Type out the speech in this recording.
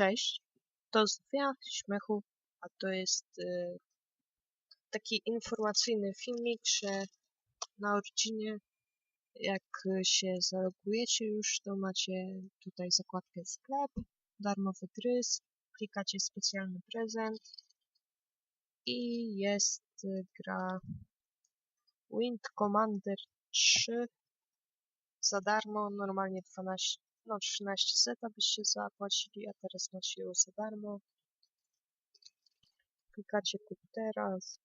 Cześć, to Zofia Śmiechu, a to jest y, taki informacyjny filmik, że na Originie jak się zalogujecie już, to macie tutaj zakładkę sklep, darmowy gry, klikacie specjalny prezent i jest y, gra Wind Commander 3 za darmo, normalnie 12, no 13 seta byście zapłacili, a teraz macie ją za darmo. Klikacie kup teraz.